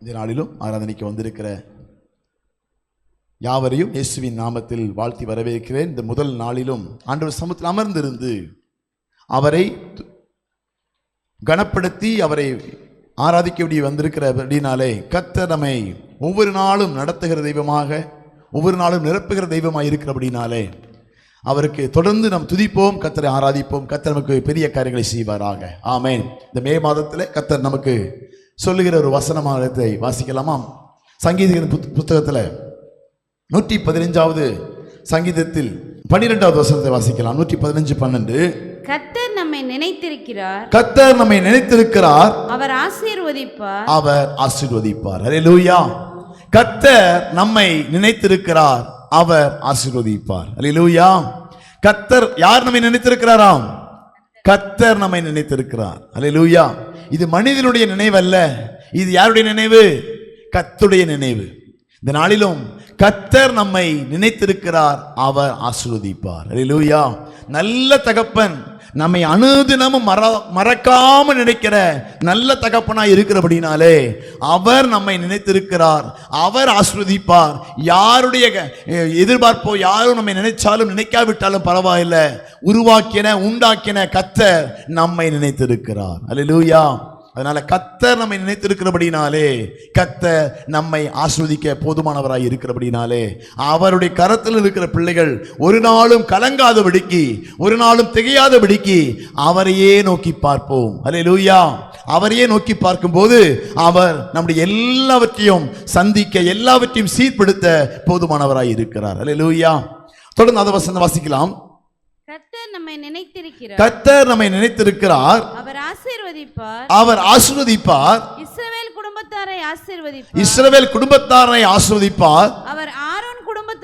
இந்த நாளிலும் ஆராதனைக்கு வந்திருக்கிற யாவரையும் இயேசுவின் நாமத்தில் வாழ்த்தி வரவேற்கிறேன். இந்த முதல் நாளிலும் ஆண்டவர் சமூகத்தில் அமர்ந்திருந்து அவரை து- கனப்படுத்தி அவரை ஆராதிக்கபடி வந்திருக்கிறபடினாலே கத்தர் நம்மை ஒவ்வொரு நாளும் நடத்துகிற தெய்வமாக ஒவ்வொரு நாளும் நிரப்புகிற தெய்வமாக இருக்கிறபடினாலே அவருக்கு தொடர்ந்து நாம் துதிப்போம் கத்தரை ஆராதிப்போம் கத்தர் நமக்கு பெரிய காரியங்களை செய்வாராக. ஆமேன். இந்த மே மாதத்தில் கத்தர் நமக்கு சொல்லுகிற ஒரு வசனமானத்தை வாசிக்கலாமா? சங்கீத புத்தகத்தில் நூற்றி பதினைஞ்சாவது சங்கீதத்தில் பன்னிரெண்டாவது வசனத்தை வாசிக்கலாம். நூற்றி பதினஞ்சு பன்னெண்டு. கர்த்தர் நம்மை நினைத்திருக்கிறார். கத்தர் நம்மை நினைத்திருக்கிறார். அவர் ஆசீர்வதிப்பார். அவர் ஆசீர்வதிப்பார். அல்லேலூயா கத்தர் நம்மை நினைத்திருக்கிறார். அவர் ஆசீர்வதிப்பார். அல்லேலூயா கத்தர் யார் நம்மை நினைத்திருக்கிறாராம்? கத்தர் நம்மை நினைத்திருக்கிறார். அல்லேலூயா இது மனிதனுடைய நினைவு அல்ல இது யாருடைய நினைவு? கத்துடைய நினைவு. இந்த நாளிலும் கத்தர் நம்மை நினைத்திருக்கிறார் அவர் ஆசிர்வதிப்பார். லூயா நல்ல தகப்பன் நம்மை அனுதினமும் மற மறக்காம நினைக்கிற நல்ல தகப்பனா இருக்கிறபடினாலே அவர் நம்மை நினைத்திருக்கிறார். அவர் ஆஸ்ருதிப்பார் யாருடைய க- எதிர்பார்ப்போ யாரும் நம்மை நினைச்சாலும் நினைக்காவிட்டாலும் பரவாயில்லை. உருவாக்கின உண்டாக்கின கத்த நம்மை நினைத்திருக்கிறார். அல்லேலூயா அதனால கத்தர் நம்மை நினைத்திருக்கிறபடினாலே கத்தர் நம்மை ஆஸ்வதிக்க போதுமானவராய் இருக்கிறபடினாலே அவருடைய கரத்தில் இருக்கிற பிள்ளைகள் ஒரு நாளும் கலங்காதபடிக்கு ஒரு நாளும் திகையாதபடிக்கு அவரையே நோக்கி பார்ப்போம். அல்லேலூயா அவரையே நோக்கி பார்க்கும்போது அவர் நம்முடைய எல்லாவற்றையும் சந்திக்க எல்லாவற்றையும் சீர்படுத்த போதுமானவராய் இருக்கிறார். அல்லேலூயா தொடர்ந்து அதை வசந்த வாசிக்கலாம். நம்மை நினைத்திருக்கிறார். கத்தர் நம்மை நினைத்திருக்கிறார். அவர் ஆசீர்வதிப்பார். அவர் ஆசீர்வதிப்பார். இஸ்ரவேல் குடும்பத்தாரை ஆசீர்வதிப்பார். இஸ்ரவேல் குடும்பத்தாரை ஆஸ்வதிப்பார் அவர்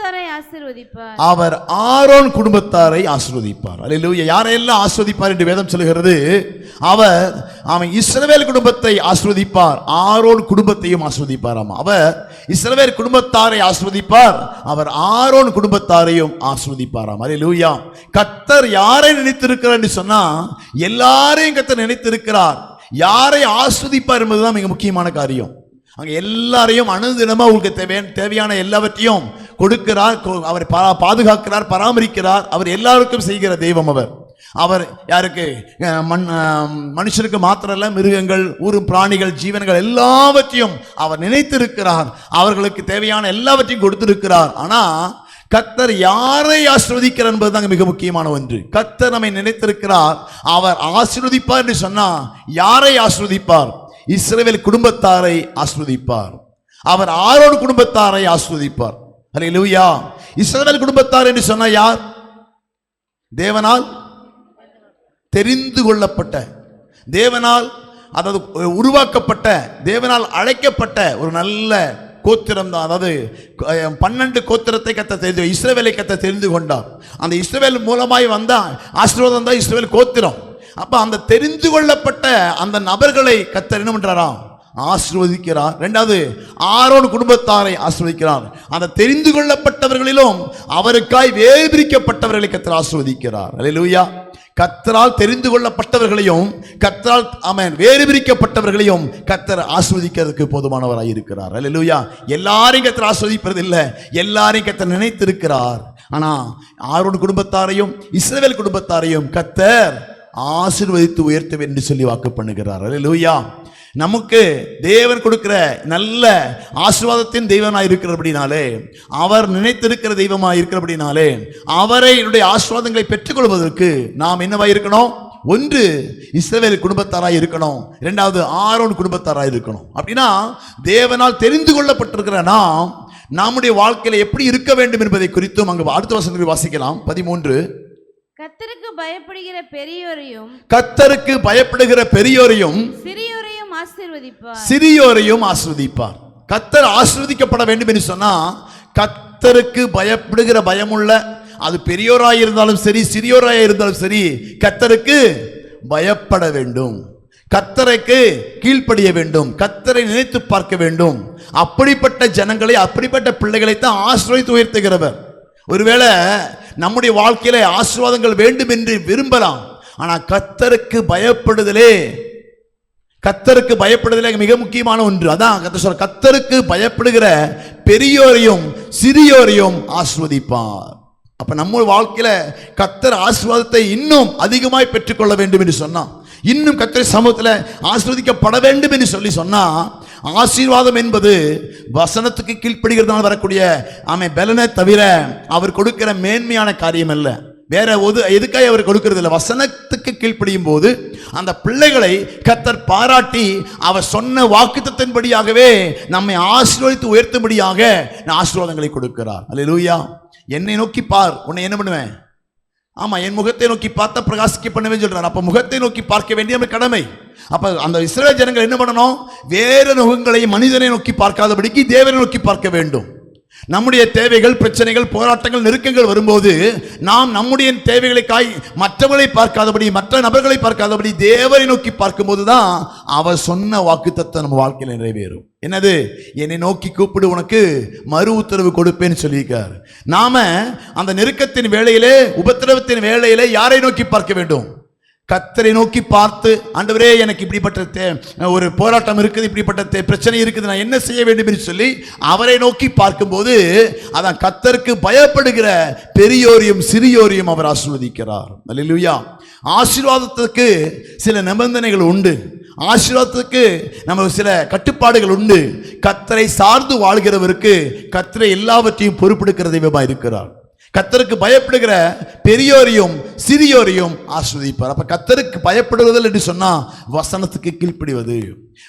குடும்பத்தாரை ஆசீர்வதிப்பார். அவர் ஆரோன் குடும்பத்தாரை ஆசீர்வதிப்பார். அல்லேலூயா. யாரையெல்லாம் ஆசீர்வதிப்பார் என்று வேதம் சொல்கிறது அவர் அவன் இஸ்ரவேல் குடும்பத்தை ஆசிர்வதிப்பார். ஆரோன் குடும்பத்தையும் ஆஸ்வதிப்பாராம் அவர் இஸ்ரவேல் குடும்பத்தாரை ஆசிர்வதிப்பார். அவர் ஆரோன் குடும்பத்தாரையும் ஆஸ்வதிப்பாராம் அல்லேலூயா. கத்தர் யாரை நினைத்திருக்கிறார் என்று சொன்னா எல்லாரையும் கத்தர் நினைத்திருக்கிறார். யாரை ஆஸ்வதிப்பார் என்பதுதான் மிக முக்கியமான காரியம். அங்கே எல்லாரையும் அணுதினமாக உங்களுக்கு தேவையான தேவையான எல்லாவற்றையும் கொடுக்கிறார் அவர் பா- பாதுகாக்கிறார் பராமரிக்கிறார். அவர் எல்லாருக்கும் செய்கிற தெய்வம் அவர். அவர் யாருக்கு? மண் அஹ், மாத்திரல்ல மிருகங்கள் ஊரும் பிராணிகள் ஜீவன்கள் எல்லாவற்றையும் அவர் நினைத்திருக்கிறார். அவர்களுக்கு தேவையான எல்லாவற்றையும் கொடுத்திருக்கிறார். ஆனால் கத்தர் யாரை ஆசிர்வதிக்கிறார் என்பதுதாங்க மிக முக்கியமான ஒன்று. கத்தர் நம்மை நினைத்திருக்கிறார். அவர் ஆசிர்வதிப்பார் என்று சொன்னால் யாரை ஆசிர்வதிப்பார்? இஸ்ரேவேல் குடும்பத்தாரை ஆஸ்வதிப்பார். அவர் ஆரோன் குடும்பத்தாரை ஆஸ்வதிப்பார். லுவியா இஸ்ரேவேல் குடும்பத்தார் என்று சொன்ன யார்? தேவனால் தெரிந்து கொள்ளப்பட்ட தேவனால் அதாவது உருவாக்கப்பட்ட தேவனால் அழைக்கப்பட்ட ஒரு நல்ல கோத்திரம் தான். அதாவது பன்னெண்டு கோத்திரத்தை கத்த தெரிந்து இஸ்ரவேலை கத்த தெரிந்து கொண்டார். அந்த இஸ்ரேவேல் மூலமாய் வந்த ஆசீர்வாதம் தான் இஸ்ரேவேல் கோத்திரம். அப்போ அந்த தெரிந்து கொள்ளப்பட்ட அந்த நபர்களை கத்தர் என்ன பண்றாராம்? ஆசிர்வதிக்கிறார். ரெண்டாவது ஆரோன் குடும்பத்தாரை ஆசிர்வதிக்கிறார். அந்த தெரிந்து கொள்ளப்பட்டவர்களிலும் அவருக்காய் வேறு பிரிக்கப்பட்டவர்களை கத்தர் ஆசிர்வதிக்கிறார். அல்லேலூயா கத்தரால் தெரிந்து கொள்ளப்பட்டவர்களையும் கத்தரால் அவன் வேறு பிரிக்கப்பட்டவர்களையும் கத்தர் ஆஸ்வதிக்கிறதுக்கு போதுமானவராக இருக்கிறார். அல்லா எல்லாரையும் கத்தர் ஆஸ்வதிப்பது இல்லை எல்லாரையும் கத்தர் நினைத்திருக்கிறார். ஆனா ஆரோன் குடும்பத்தாரையும் இஸ்ரவேல் குடும்பத்தாரையும் கத்தர் ஆசிர்வதித்து உயர்த்துவேன் என்று சொல்லி வாக்கு பண்ணுகிறார். லூயா நமக்கு தேவன் கொடுக்கிற நல்ல ஆசீர்வாதத்தின் தெய்வமாய் இருக்கிறபடினாலே அவர் நினைத்திருக்கிற தெய்வமாக இருக்கிறபடினாலே அவரை என்னுடைய ஆசீர்வாதங்களை பெற்றுக்கொள்வதற்கு நாம் என்னவாக இருக்கணும்? ஒன்று இஸ்ரவேல் குடும்பத்தாராக இருக்கணும். இரண்டாவது ஆரோன் குடும்பத்தாராக இருக்கணும். அப்படின்னா தேவனால் தெரிந்து கொள்ளப்பட்டிருக்கிற நாம் நம்முடைய வாழ்க்கையில் எப்படி இருக்க வேண்டும் என்பதை குறித்தும் அங்கு அடுத்த வசனத்தில் வாசிக்கலாம். பதிமூன்று கர்த்தருக்கு பயப்படுகிற பெரியோரையும் கத்தருக்கு பயப்படுகிற பெரியோரையும் சிறியோரையும் ஆசீர்வதிப்பார். சிறியோரையும் ஆஸ்வதிப்பார் கத்தர் ஆஸ்வதிக்கப்பட வேண்டும் என்று சொன்னா கத்தருக்கு பயப்படுகிற பயமுள்ள அது பெரியோராய் இருந்தாலும் சரி சிறியோராய் இருந்தாலும் சரி கத்தருக்கு பயப்பட வேண்டும். கத்தருக்கு கீழ்ப்படிய வேண்டும். கத்தரை நினைத்து பார்க்க வேண்டும். அப்படிப்பட்ட ஜனங்களை அப்படிப்பட்ட பிள்ளைகளை தான் ஆசிரியத்து உயர்த்துகிறவர். ஒருவேளை நம்முடைய வாழ்க்கையில ஆசீர்வாதங்கள் வேண்டும் என்று விரும்பலாம் ஆனால் கத்தருக்கு பயப்படுதலே கத்தருக்கு பயப்படுதலே மிக முக்கியமான ஒன்று. அதான் கத்த சொல்ற கத்தருக்கு பயப்படுகிற பெரியோரையும் சிறியோரையும் ஆஸ்வதிப்பார். அப்ப நம்ம வாழ்க்கையில கத்தர் ஆசீர்வாதத்தை இன்னும் அதிகமாய் பெற்றுக்கொள்ள வேண்டும் என்று சொன்னான். இன்னும் கத்தர் சமூகத்தில் ஆசீர்வதிக்கப்பட வேண்டும் என்று சொல்லி சொன்னா ஆசீர்வாதம் என்பது வசனத்துக்கு கீழ்ப்படுகிறதுனால வரக்கூடிய ஆமை பலனை தவிர அவர் கொடுக்கிற மேன்மையான காரியம் அல்ல. வேற ஒது எதுக்காக அவர் கொடுக்கறது இல்லை. வசனத்துக்கு கீழ்ப்படியும் போது அந்த பிள்ளைகளை கத்தர் பாராட்டி அவர் சொன்ன வாக்குத்தத்தின்படியாகவே நம்மை ஆசீர்வதித்து உயர்த்தும்படியாக ஆசீர்வாதங்களை கொடுக்கிறார். அல்லேலூயா. என்னை நோக்கி பார். உன்னை என்ன பண்ணுவேன்? ஆமாம் என் முகத்தை நோக்கி பார்த்தா பிரகாசிக்க பண்ணுவேன் சொல்றார் அப்போ முகத்தை நோக்கி பார்க்க வேண்டிய நம்ம கடமை. அப்போ அந்த இஸ்ரேல் ஜனங்கள் என்ன பண்ணணும்? வேறு முகங்களை மனிதனை நோக்கி பார்க்காதபடிக்கு தேவனை நோக்கி பார்க்க வேண்டும். நம்முடைய தேவைகள் பிரச்சனைகள் போராட்டங்கள் நெருக்கங்கள் வரும்போது நாம் நம்முடைய தேவைகளுக்காய் மற்றவர்களை பார்க்காதபடி மற்ற நபர்களை பார்க்காதபடி தேவரை நோக்கி பார்க்கும்போது தான் அவர் சொன்ன வாக்குத்தத்தை நம்ம வாழ்க்கையில் நிறைவேறும். என்னது? என்னை நோக்கி கூப்பிடு உனக்கு மறு உத்தரவு கொடுப்பேன்னு சொல்லியிருக்கார். நாம அந்த நெருக்கத்தின் வேலையிலே உபத்திரவத்தின் வேலையிலே யாரை நோக்கி பார்க்க வேண்டும்? கத்தரை நோக்கி பார்த்து ஆண்டவரே எனக்கு இப்படிப்பட்ட ஒரு போராட்டம் இருக்குது இப்படிப்பட்ட பிரச்சனை இருக்குது நான் என்ன செய்ய வேண்டும்? என்று சொல்லி அவரை நோக்கி பார்க்கும்போது அதான் கத்தருக்கு பயப்படுகிற பெரியோரையும் சிறியோரையும் அவர் ஆசீர்வதிக்கிறார். அல்லா ஆசீர்வாதத்துக்கு சில நிபந்தனைகள் உண்டு. ஆசீர்வாதத்துக்கு நம்ம சில கட்டுப்பாடுகள் உண்டு. கத்தரை சார்ந்து வாழ்கிறவருக்கு கத்தரை எல்லாவற்றையும் பொறுப்பெடுக்கிற தெய்வமாக இருக்கிறார். கத்தருக்கு பயப்படுகிற பெரியோரையும் சிறியோரையும் ஆஸ்வதிப்பார். அப்ப கத்தருக்கு பயப்படுவதில் என்று சொன்னா வசனத்துக்கு கீழ்ப்படிவது.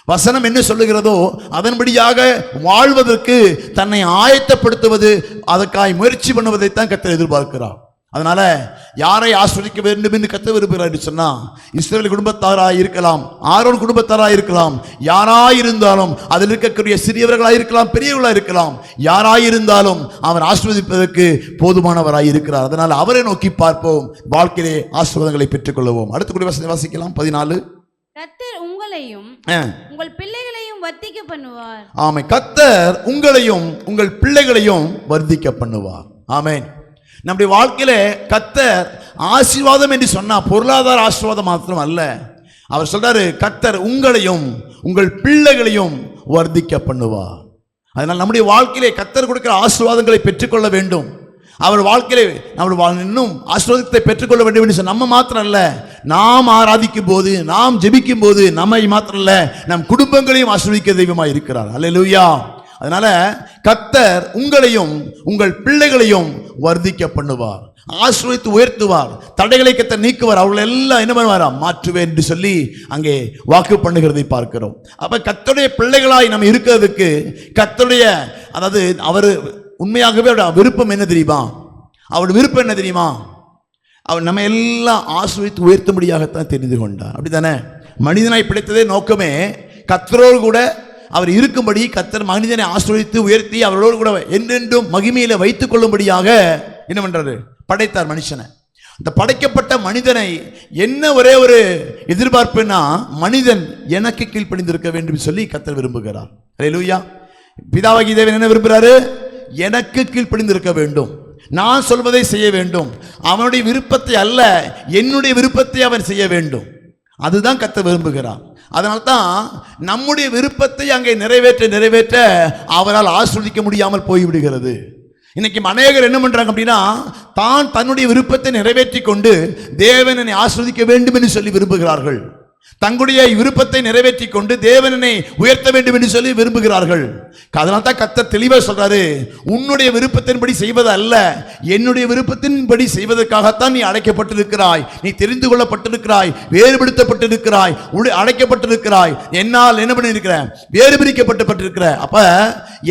வசனம் என்ன சொல்லுகிறதோ அதன்படியாக வாழ்வதற்கு தன்னை ஆயத்தப்படுத்துவது அதற்காய் முயற்சி பண்ணுவதைத்தான் கத்தர் எதிர்பார்க்கிறார். அதனால யாரை ஆஸ்வதிக்க வேண்டும் என்று கத்த விரும்புகிறார் என்று சொன்னா இஸ்ரேல் குடும்பத்தாராய் இருக்கலாம் ஆரோன் குடும்பத்தாராய் இருக்கலாம் யாராயிருந்தாலும் அதில் இருக்கக்கூடிய சிறியவர்களாய் இருக்கலாம் பெரியவர்களாய் இருக்கலாம் யாராயிருந்தாலும் அவர் ஆஸ்வதிப்பதற்கு போதுமானவராய் இருக்கிறார். அதனால் அவரை நோக்கி பார்ப்போம் வாழ்க்கையிலே ஆசீர்வாதங்களை பெற்றுக்கொள்வோம். அடுத்த குடி வசதி வாசிக்கலாம் பதினாலு. கத்தர் உங்களையும் உங்கள் பிள்ளைகளையும் வர்த்திக்க பண்ணுவார். ஆமை கத்தர் உங்களையும் உங்கள் பிள்ளைகளையும் வர்த்திக்க பண்ணுவார். ஆமென். நம்முடைய வாழ்க்கையில கத்தர் ஆசீர்வாதம் என்று சொன்னால் பொருளாதார ஆசீர்வாதம் மாத்திரம் அல்ல அவர் சொல்றாரு கத்தர் உங்களையும் உங்கள் பிள்ளைகளையும் வர்த்திக்க பண்ணுவா அதனால் நம்முடைய வாழ்க்கையிலே கத்தர் கொடுக்கிற ஆசீர்வாதங்களை பெற்றுக்கொள்ள வேண்டும். அவர் வாழ்க்கையிலே நம்முடைய வாழ் இன்னும் ஆசீர்வாதத்தை பெற்றுக்கொள்ள வேண்டும் என்று நம்ம மாத்திரம் அல்ல நாம் ஆராதிக்கும் போது நாம் ஜெபிக்கும் போது நம்மை மாத்திரம் அல்ல நம் குடும்பங்களையும் ஆசீர்வதிக்க தெய்வமாக இருக்கிறார். அல்ல லூயா அதனால கத்தர் உங்களையும் உங்கள் பிள்ளைகளையும் வர்த்திக்க பண்ணுவார் ஆசிரியத்து உயர்த்துவார். தடைகளை கத்த நீக்குவார். அவர்கள் எல்லாம் என்ன பண்ணுவாரா? மாற்றுவேன் என்று சொல்லி அங்கே வாக்கு பண்ணுகிறதை பார்க்கிறோம். அப்ப கத்தருடைய பிள்ளைகளாய் நம்ம இருக்கிறதுக்கு கத்தருடைய அதாவது அவர் உண்மையாகவே அவருடைய விருப்பம் என்ன தெரியுமா? அவருடைய விருப்பம் என்ன தெரியுமா? அவர் நம்ம எல்லாம் ஆசிரியத்து உயர்த்தும்படியாகத்தான் தெரிந்து கொண்டார். அப்படித்தானே? மனிதனாய் பிடித்ததே நோக்கமே கத்தரோடு கூட அவர் இருக்கும்படி கத்தர் மனிதனை ஆசிரியத்து உயர்த்தி அவரோடு கூட என்றென்றும் மகிமையில வைத்துக் கொள்ளும்படியாக என்ன பண்றாரு? படைத்தார் மனுஷனை. இந்த படைக்கப்பட்ட மனிதனை என்ன ஒரே ஒரு எதிர்பார்ப்புனா மனிதன் எனக்கு கீழ்ப்பணிந்திருக்க வேண்டும் சொல்லி கத்தர் விரும்புகிறார். அல்லேலூயா பிதாவாகி தேவன் என்ன விரும்புகிறாரு எனக்கு கீழ்ப்பணிந்திருக்க வேண்டும். நான் சொல்வதை செய்ய வேண்டும். அவனுடைய விருப்பத்தை அல்ல என்னுடைய விருப்பத்தை அவன் செய்ய வேண்டும். அதுதான் கத்த விரும்புகிறார். அதனால தான் நம்முடைய விருப்பத்தை அங்கே நிறைவேற்ற நிறைவேற்ற அவரால் ஆஸ்வதிக்க முடியாமல் போய்விடுகிறது. இன்னைக்கு அநேகர் என்ன பண்றாங்க அப்படின்னா தான் தன்னுடைய விருப்பத்தை நிறைவேற்றி கொண்டு தேவனை ஆஸ்வதிக்க வேண்டும் என்று சொல்லி விரும்புகிறார்கள். தங்களுடைய விருப்பத்தை நிறைவேற்றி கொண்டு தேவனனை உயர்த்த வேண்டும் என்று சொல்லி விரும்புகிறார்கள். அதனால தான் கத்தர் தெளிவாக சொல்றாரு உன்னுடைய விருப்பத்தின்படி செய்வது அல்ல என்னுடைய விருப்பத்தின்படி செய்வதற்காகத்தான் நீ அழைக்கப்பட்டிருக்கிறாய். நீ தெரிந்து கொள்ளப்பட்டிருக்கிறாய் வேறுபடுத்தப்பட்டிருக்கிறாய் அழைக்கப்பட்டிருக்கிறாய். என்னால் என்ன பண்ணியிருக்கிற வேறு பிரிக்கப்பட்டுப்பட்டிருக்கிற அப்ப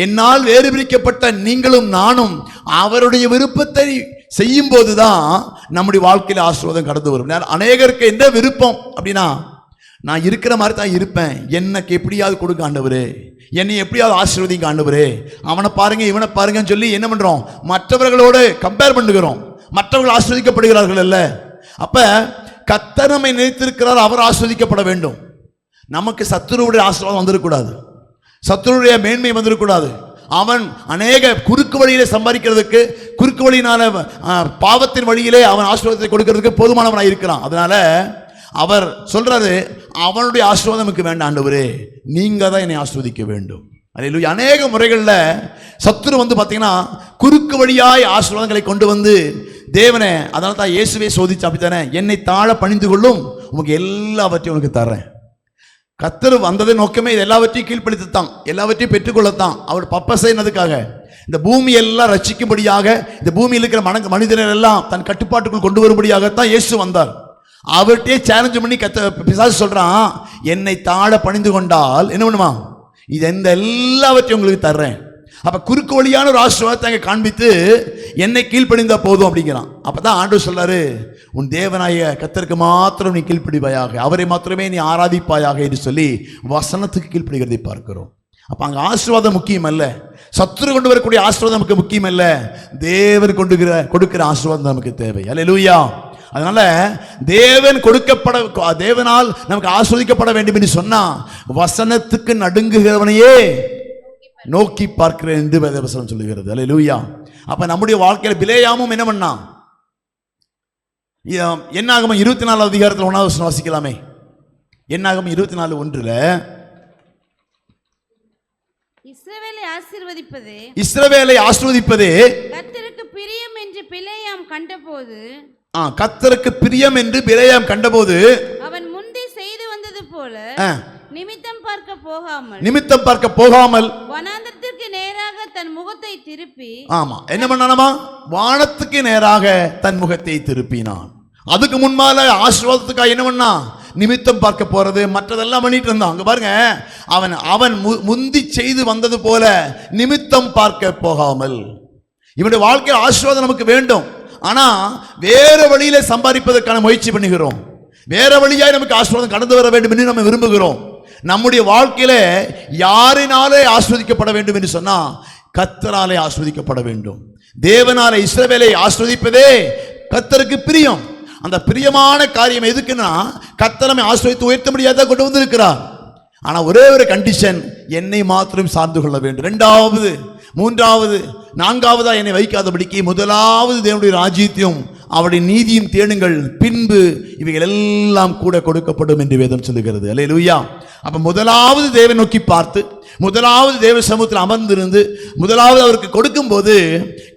என்னால் வேறு பிரிக்கப்பட்ட நீங்களும் நானும் அவருடைய விருப்பத்தை செய்யும் போதுதான் நம்முடைய வாழ்க்கையில் ஆசீர்வாதம் கடந்து வரும். அநேகருக்கு எந்த விருப்பம் அப்படின்னா நான் இருக்கிற மாதிரி தான் இருப்பேன். எனக்கு எப்படியாவது கொடுக்க ஆண்டவரே. என்னை எப்படியாவது ஆசீர்வதிங்க ஆண்டவரே. அவனை பாருங்க இவனை பாருங்கன்னு சொல்லி என்ன பண்ணுறோம் மற்றவர்களோடு கம்பேர் பண்ணுகிறோம். மற்றவர்கள் ஆஸ்வதிக்கப்படுகிறார்கள் அல்ல. அப்போ கத்தனமை நினைத்திருக்கிறார் அவர் ஆஸ்வதிக்கப்பட வேண்டும். நமக்கு சத்துருவுடைய ஆசீர்வாதம் வந்துடக்கூடாது சத்துருடைய மேன்மை வந்துடக்கூடாது அவன் அநேக குறுக்கு வழியிலே சம்பாதிக்கிறதுக்கு குறுக்கு வழியினால பாவத்தின் வழியிலே அவன் ஆசீர்வாதத்தை கொடுக்கிறதுக்கு போதுமானவனாக இருக்கிறான் அதனால அவர் சொல்றாரு அவனுடைய ஆசீர்வாதம் எனக்கு வேண்டாம் ஆண்டவரே. நீங்க தான் என்னை ஆஸ்வதிக்க வேண்டும். அதில் அநேக முறைகளில் சத்துரு வந்து பார்த்தீங்கன்னா குறுக்கு வழியாய் ஆசீர்வாதங்களை கொண்டு வந்து தேவனே அதனால தான் இயேசுவே சோதிச்சு அப்படித்தானே? என்னை தாழ பணிந்து கொள்ளும் உமக்கு எல்லாவற்றையும் உனக்கு தர்றேன். கத்தர் வந்தது நோக்கமே இது எல்லாவற்றையும் கீழ்ப்படுத்தத்தான் எல்லாவற்றையும் பெற்றுக்கொள்ளத்தான். அவர் பப்பசை என்னதுக்காக இந்த பூமி எல்லாம் ரட்சிக்கும்படியாக இந்த பூமியில் இருக்கிற மன மனிதர்கள் எல்லாம் தன் கட்டுப்பாட்டுக்குள் கொண்டு வரும்படியாகத்தான் இயேசு வந்தார். அவர்கிட்டயே சேலஞ்ச் பண்ணி கத்த பிசாசு சொல்கிறான் என்னை தாழ பணிந்து கொண்டால் என்ன பண்ணுமா? இது இந்த எல்லாவற்றையும் உங்களுக்கு தர்றேன். அப்போ குறுக்கு வழியான ஒரு ஆசீர்வாதத்தை அங்கே காண்பித்து என்னை கீழ்ப்படிந்தா போதும் அப்படிங்கிறான். அப்போ தான் ஆண்டவர் சொல்கிறாரு உன் தேவனாய கத்தருக்கு மாத்திரம் நீ கீழ்ப்படிவாயாக அவரை மாத்திரமே நீ ஆராதிப்பாயாக என்று சொல்லி வசனத்துக்கு கீழ்ப்படுகிறதை பார்க்கிறோம். அப்போ அங்கே ஆசீர்வாதம் முக்கியம் அல்ல சத்துரு கொண்டு வரக்கூடிய ஆசீர்வாதம் நமக்கு முக்கியம் அல்ல தேவர் கொண்டுகிற கொடுக்கிற ஆசீர்வாதம் நமக்கு தேவை. அல்லேலூயா அதனால தேவன் கொடுக்கப்பட தேவனால் நமக்கு ஆஸ்வதிக்கப்பட வேண்டும் என்று சொன்னா வசனத்துக்கு நடுங்குகிறவனையே நோக்கி பார்க்கிறேன் என்று வேதவசனம் சொல்லுகிறது. அல்ல லூயா அப்ப நம்முடைய வாழ்க்கையில பிலேயாமும் என்ன பண்ணா? என்னாகம இருபத்தி நாலாவது அதிகாரத்தில் ஒன்றாவது வாசிக்கலாமே. என்னாகம இருபத்தி நாலு ஒன்றுல இஸ்ரவேலை ஆசீர்வதிப்பது இஸ்ரவேலை ஆஸ்வதிப்பதே கர்த்தருக்கு பிரியம் என்று பிழையாம் கண்டபோது ஆ, கர்த்தருக்கு பிரியம் என்று பிலேயாம் கண்டபோது அவன் முந்தி செய்து வந்தது போல நிமித்தம் பார்க்க போகாமல் நிமித்தம் பார்க்க போகாமல் வனாந்தரத்திற்கு நேராக தன் முகத்தை திருப்பி ஆமா என்ன பண்ணானமா? வானத்துக்கு நேராக தன் முகத்தை திருப்பினான். அதுக்கு முன்பால ஆசீர்வாதத்துக்காக என்ன பண்ணா? நிமித்தம் பார்க்க போறது மற்றதெல்லாம் பண்ணிட்டு இருந்தான். அங்க பாருங்க அவன் அவன் முந்தி செய்து வந்தது போல நிமித்தம் பார்க்க போகாமல். இவனுடைய வாழ்க்கையில் ஆசீர்வாதம் நமக்கு வேண்டும். ஆனால் வேறு வழியில் சம்பாதிப்பதற்கான முயற்சி பண்ணுகிறோம். வேற வழியாய் நமக்கு ஆசீர்வாதம் கடந்து வர வேண்டும் என்று நம்ம விரும்புகிறோம். நம்முடைய வாழ்க்கையில யாரினாலே ஆஸ்வதிக்கப்பட வேண்டும் என்று சொன்னா கத்தராலே ஆஸ்வதிக்கப்பட வேண்டும். தேவனாலே இஸ்ரவேலை ஆஸ்வதிப்பதே கத்தருக்கு பிரியம். அந்த பிரியமான காரியம் எதுக்குன்னா கத்தரமை ஆஸ்வதித்து உயர்த்த முடியாத கொண்டு வந்திருக்கிறார். ஆனா ஒரே ஒரு கண்டிஷன் என்னை மாத்திரம் சார்ந்து கொள்ள வேண்டும். ரெண்டாவது மூன்றாவது நான்காவதா என்னை வைக்காதபடிக்கு முதலாவது தேவனுடைய ராஜ்யத்தையும் அவருடைய நீதியும் தேடுங்கள். பின்பு இவைகள் எல்லாம் கூட கொடுக்கப்படும் என்று வேதம் சொல்லுகிறது. அல்ல லூயா அப்ப முதலாவது தேவை நோக்கி பார்த்து முதலாவது தேவ சமூகத்தில் அமர்ந்திருந்து முதலாவது அவருக்கு கொடுக்கும்போது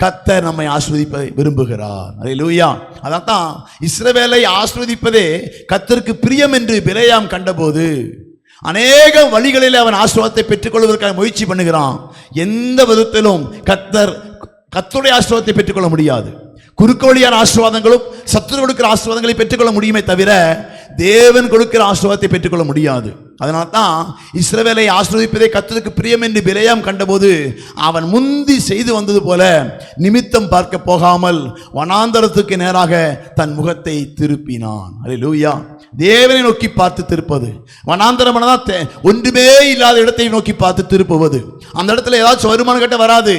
கத்தர் நம்மை ஆஸ்வதிப்பதை விரும்புகிறார். அல்லேலூயா. அதான் தான் இஸ்ரவேலை ஆஸ்வதிப்பதே கத்தருக்கு பிரியம் என்று பிழையாம் கண்டபோது அநேக வழிகளில் அவன் ஆசீர்வாதத்தை பெற்றுக்கொள்வதற்காக முயற்சி பண்ணுகிறான். எந்த விதத்திலும் கத்தர் கத்தருடைய ஆசீர்வாதத்தை பெற்றுக்கொள்ள முடியாது. குறுக்கு வழியான ஆசீர்வாதங்களும் சத்துரு கொடுக்கிற ஆசீர்வாதங்களை பெற்றுக்கொள்ள முடியுமே தவிர தேவன் கொடுக்கிற ஆசீர்வாதத்தை பெற்றுக்கொள்ள முடியாது. அதனால தான் இஸ்ரவேலை ஆசீர்வதிப்பதே கத்தருக்கு பிரியம் என்று விலையாம் கண்டபோது அவன் முந்தி செய்து வந்தது போல நிமித்தம் பார்க்க போகாமல் வனாந்தரத்துக்கு நேராக தன் முகத்தை திருப்பினான். அல்லேலூயா தேவனை நோக்கி பார்த்து திருப்பது. வனாந்தரம் ஒன்றுமே இல்லாத இடத்தை நோக்கி பார்த்து திருப்புவது. அந்த இடத்துல ஏதாச்சும் வருமானம் கட்ட வராது.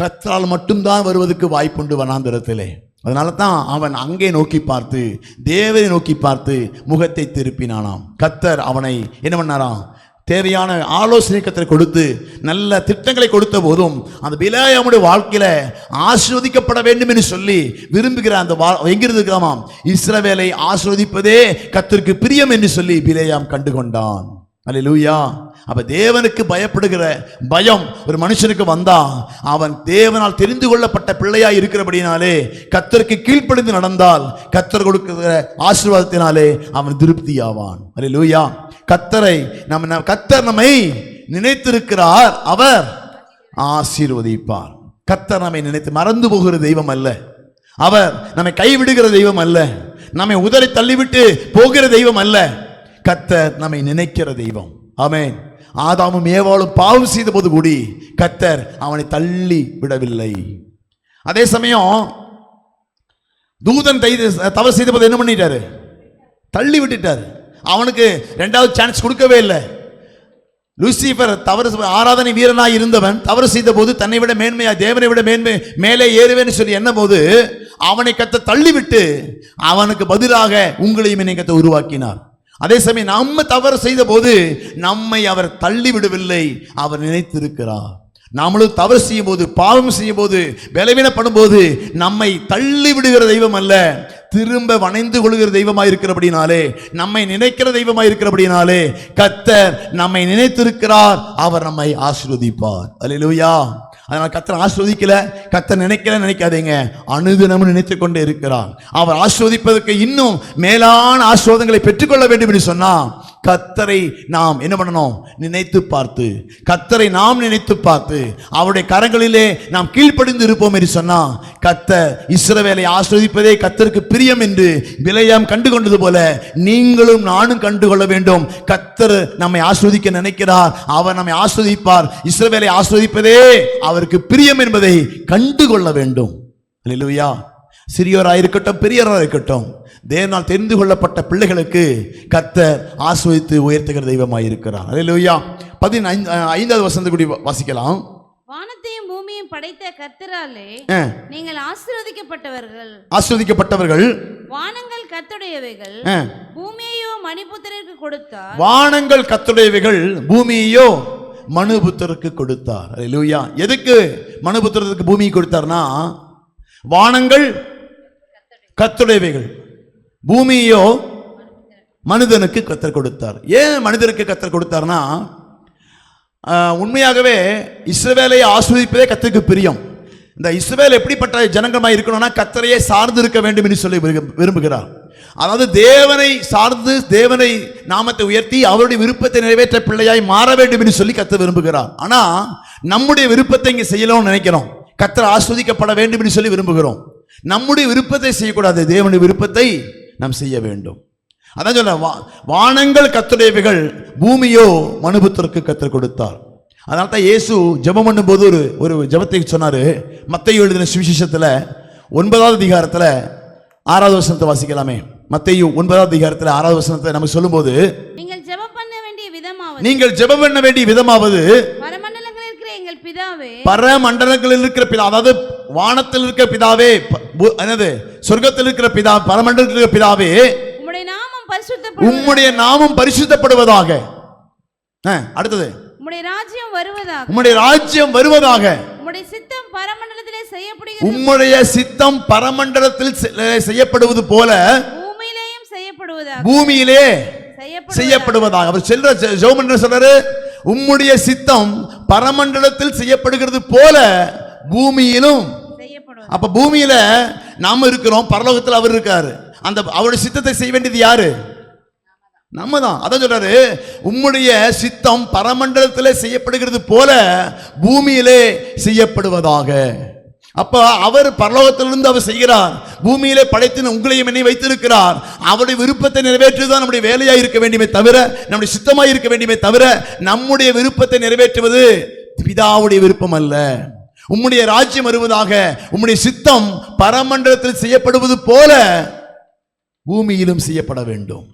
கத்தரால் மட்டும்தான் வருவதற்கு வாய்ப்புண்டு வனாந்தரத்திலே. அதனால தான் அவன் அங்கே நோக்கி பார்த்து தேவனை நோக்கி பார்த்து முகத்தை திருப்பினானாம். கத்தர் அவனை என்ன பண்ணாராம்? தேவையான ஆலோசனை கொடுத்து நல்ல திட்டங்களை கொடுத்த போதும் அந்த பிலாயாமுடைய வாழ்க்கையில ஆசிர்வதிக்கப்பட வேண்டும் என்று சொல்லி விரும்புகிற அந்த வா எங்கிருந்து இருக்கிறாமாம் இஸ்ரவேலை ஆசிர்வதிப்பதே கத்திற்கு பிரியம் என்று சொல்லி பிலேயாம் கண்டு கொண்டான் அல்லேலூயா அப்ப தேவனுக்கு பயப்படுகிற பயம் ஒரு மனுஷனுக்கு வந்தா அவன் தேவனால் தெரிந்து கொள்ளப்பட்ட பிள்ளையாய் இருக்கிறபடினாலே கத்தருக்கு கீழ்ப்படிந்து நடந்தால் கத்தர் கொடுக்கிற ஆசீர்வாதத்தினாலே அவன் திருப்தியாவான். அல்லேலூயா கத்தரை நம்ம நம்- கத்தர் நம்மை நினைத்திருக்கிறார். அவர் ஆசீர்வதிப்பார். கத்தர் நம்மை நினைத்து மறந்து போகிற தெய்வம் அல்ல. அவர் நம்மை கைவிடுகிற தெய்வம் அல்ல. நம்மை உதறி தள்ளிவிட்டு போகிற தெய்வம் அல்ல. கத்தர் நம்மை நினைக்கிற தெய்வம். ஆமேன். ஆதாமும் ஏவாளும் பாவம் செய்த போது கூடி கத்தர் அவனை தள்ளி விடவில்லை. அதே சமயம் தூதன் தவறு செய்த போது என்ன பண்ணிட்டாரு? தள்ளி விட்டுட்டாரு. அவனுக்கு ரெண்டாவது சான்ஸ் கொடுக்கவே இல்லை. லூசிபர் தவறு ஆராதனை வீரனாய் இருந்தவன் தவறு செய்த போது தன்னை விட மேன்மையா தேவனை விட மேன்மை மேலே ஏறுவேன்னு சொல்லி என்ன போது அவனை கத்த தள்ளிவிட்டு அவனுக்கு பதிலாக உங்களையும் என்னை கத்த உருவாக்கினார். அதே சமயம் நம்ம தவறு செய்த போது நம்மை அவர் தள்ளி விடவில்லை அவர் நினைத்திருக்கிறார். நாமளும் தவறு செய்யும் போது பாவம் செய்யும் போது பலவீனப்படும் போது நம்மை தள்ளி விடுகிற தெய்வம் அல்ல திரும்ப வணைந்து கொள்கிற தெய்வமாக இருக்கிறபடினாலே நம்மை நினைக்கிற தெய்வமாக இருக்கிறபடினாலே கத்தர் நம்மை நினைத்திருக்கிறார் அவர் நம்மை ஆசிர்வதிப்பார். அல்லேலூயா. அதனால் கத்தர் ஆஸ்வதிக்கல கத்தர் நினைக்கல நினைக்காதீங்க. அனுதினமும் நினைத்து கொண்டே இருக்கிறார். அவர் ஆஸ்வதிப்பதற்கு இன்னும் மேலான ஆஸ்வாதங்களை பெற்றுக்கொள்ள வேண்டும் என்று சொன்னா கத்தரை நாம் என்ன பண்ணணும்? நினைத்து பார்த்து. கத்தரை நாம் நினைத்து பார்த்து. அவருடைய கரங்களிலே நாம் கீழ்ப்படிந்து இருப்போம் என்று சொன்னா கத்தர் இஸ்ரவேலை ஆஸ்வதிப்பதே கத்தருக்கு பிரியம் என்று விலையாம் கண்டு கொண்டது போல நீங்களும் நானும் கண்டு கொள்ள வேண்டும். கத்தர் நம்மை ஆஸ்வதிக்க நினைக்கிறார். அவர் நம்மை ஆஸ்வதிப்பார். இஸ்ரவேலை ஆஸ்வதிப்பதே அவருக்கு பிரியம் என்பதை கண்டு கொள்ள வேண்டும். இல்லையா சிறியோராக இருக்கட்டும் பெரியவராக இருக்கட்டும். தேவனால் தெரிந்து கொள்ளப்பட்ட பிள்ளைகளுக்கு கத்தர் ஆஸ்வதித்து உயர்த்துகிற தெய்வமாக இருக்கிறார். அல்லேலூயா பதினைந்து ஐந்தாவது வசந்த கூடி வாசிக்கலாம். வானத்தையும் பூமியையும் படைத்த கர்த்தராலே நீங்கள் ஆசீர்வதிக்கப்பட்டவர்கள். ஆஸ்வதிக்கப்பட்டவர்கள் வானங்கள் கர்த்தருடையவைகள். ஆ, பூமியையோ மணிபுத்திரருக்கு கொடுத்தார். வானங்கள் கத்துடையவைகள் பூமியையோ மனுபுத்தருக்கு கொடுத்தார். அல்லேலூயா எதுக்கு மனுபுத்திரத்துக்கு பூமி கொடுத்தார்னா வானங்கள் கத்துடையவைகள். பூமியோ மனிதனுக்கு கத்தர் கொடுத்தார். ஏன் மனிதனுக்கு கத்தர் கொடுத்தார்னா உண்மையாகவே இஸ்ரவேலையை ஆஸ்வதிப்பதே கத்தருக்கு பிரியம். இந்த இஸ்ரவேல் எப்படிப்பட்ட ஜனங்கமாக இருக்கணும்னா கத்தரையே சார்ந்து இருக்க வேண்டும் என்று சொல்லி விரும்புகிறார். அதாவது தேவனை சார்ந்து தேவனை நாமத்தை உயர்த்தி அவருடைய விருப்பத்தை நிறைவேற்ற பிள்ளையாய் மாற வேண்டும் என்று சொல்லி கத்த விரும்புகிறார். ஆனால் நம்முடைய விருப்பத்தை இங்கே செய்யலாம்னு நினைக்கிறோம். கத்தர் ஆஸ்வதிக்கப்பட வேண்டும் என்று சொல்லி விரும்புகிறோம். நம்முடைய விருப்பத்தை செய்யக்கூடாது. தேவனுடைய விருப்பத்தை நாம் செய்ய வேண்டும். அதான் சொல்ல வா வானங்கள் கத்துடையவைகள் பூமியோ மனுபுத்திற்கு கத்தர் கொடுத்தார். அதனால தான் இயேசு ஜெபம் பண்ணும்போது ஒரு ஒரு ஜெபத்தை சொன்னாரு. மத்தையு எழுதின சுவிசேஷத்தில் ஒன்பதாவது அதிகாரத்தில் ஆறாவது வசனத்தை வாசிக்கலாமே. மத்தையு ஒன்பதாவது அதிகாரத்தில் ஆறாவது வசனத்தை நமக்கு சொல்லும்போது நீங்கள் ஜெபம் பண்ண வேண்டிய விதமாவது. நீங்கள் ஜெபம் பண்ண வேண்டிய விதமாவது பரமண்டலங்களில் இருக்கிற எங்கள் பிதாவே. பரமண்டலங்களில் இருக்கிற பிதா அதாவது வானத்தில் இருக்கிற பிதாவே என்னது சொர்க்கத்தில் இருக்கிற பிதா பரமண்டலத்தில் இருக்கிற பிதாவே உம்முடைய நாமம் பரிசுத்தப்படும் உம்முடைய நாமம் பரிசுத்தப்படுவதாக. அடுத்தது. உம்முடைய ராஜ்யம் வருவதாக. உம்முடைய ராஜ்யம் வருவதாக. உம்முடைய சித்தம் பரமண்டலத்திலே செய்யப்படுகிறது. உம்முடைய சித்தம் பரமண்டலத்தில் செய்யப்படுவது போல பூமியிலேயும் செய்யப்படுவதாக. பூமியிலே செய்யப்படுவதாக. அவர் செல்ற ஜெபம் என்ன சொல்றாரு? உம்முடைய சித்தம் பரமண்டலத்தில் செய்யப்படுகிறது போல பூமியிலும் அப்ப பூமியில நாம இருக்கிறோம் பரலோகத்தில் அவர் இருக்காரு. அந்த அவருடைய சித்தத்தை செய்ய வேண்டியது யாரு? நம்ம தான் அதான் சொல்றாரு உம்முடைய சித்தம் பரமண்டலத்தில் செய்யப்படுகிறது போல பூமியிலே செய்யப்படுவதாக. அப்ப அவர் பரலோகத்திலிருந்து அவர் செய்கிறார். பூமியிலே படைத்து உங்களையும் என்னை வைத்திருக்கிறார். அவருடைய விருப்பத்தை நிறைவேற்றுதான் நம்முடைய வேலையாக இருக்க வேண்டுமே தவிர நம்முடைய சித்தமாக இருக்க வேண்டுமே தவிர நம்முடைய விருப்பத்தை நிறைவேற்றுவது பிதாவுடைய விருப்பம் அல்ல உம்முடைய ராஜ்யம் வருவதாக உம்முடைய சித்தம் பரமண்டலத்தில் செய்யப்படுவது போல பூமியிலும் செய்யப்பட வேண்டும்.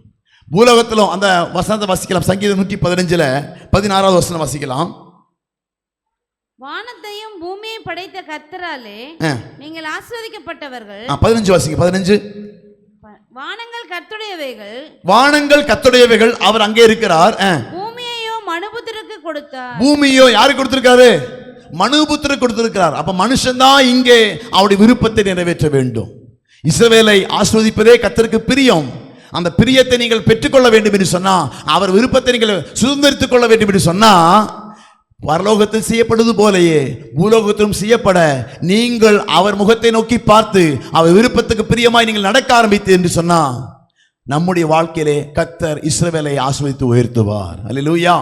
பூலோகத்திலும் அந்த வசனத்தை வாசிக்கலாம். சங்கீதம் நூற்றி பதினஞ்சுல பதினாறாவது வசனம் வாசிக்கலாம். வானத்தையும் பூமியையும் படைத்த கர்த்தராலே நீங்கள் ஆஸ்வதிக்கப்பட்டவர்கள் பதினஞ்சு வாசிங்க பதினஞ்சு. வானங்கள் கர்த்தருடையவைகள். வானங்கள் கத்துடையவைகள் அவர் அங்கே இருக்கிறார். ஆ. பூமியையோ மனுபுத்திற்கு கொடுத்தார். பூமியோ யாருக்கு கொடுத்திருக்காரு? மனுபுத்திர கொடுத்திருக்கிறார். அப்ப மனுஷன்தான் இங்கே அவருடைய விருப்பத்தை நிறைவேற்ற வேண்டும். இஸ்ரவேலை ஆஸ்வதிப்பதே கத்தருக்கு பிரியம். அந்த பிரியத்தை நீங்கள் பெற்றுக்கொள்ள வேண்டும் என்று சொன்னா அவர் விருப்பத்தை நீங்கள் சுதந்திரித்துக் கொள்ள வேண்டும் என்று சொன்னா பரலோகத்தில் செய்யப்படுவது போலயே பூலோகத்திலும் செய்யப்பட நீங்கள் அவர் முகத்தை நோக்கி பார்த்து அவர் விருப்பத்துக்கு பிரியமாய் நீங்கள் நடக்க ஆரம்பித்து என்று சொன்னா நம்முடைய வாழ்க்கையிலே கத்தர் இஸ்ரவேலை ஆஸ்வதித்து உயர்த்துவார். அல்ல லூயா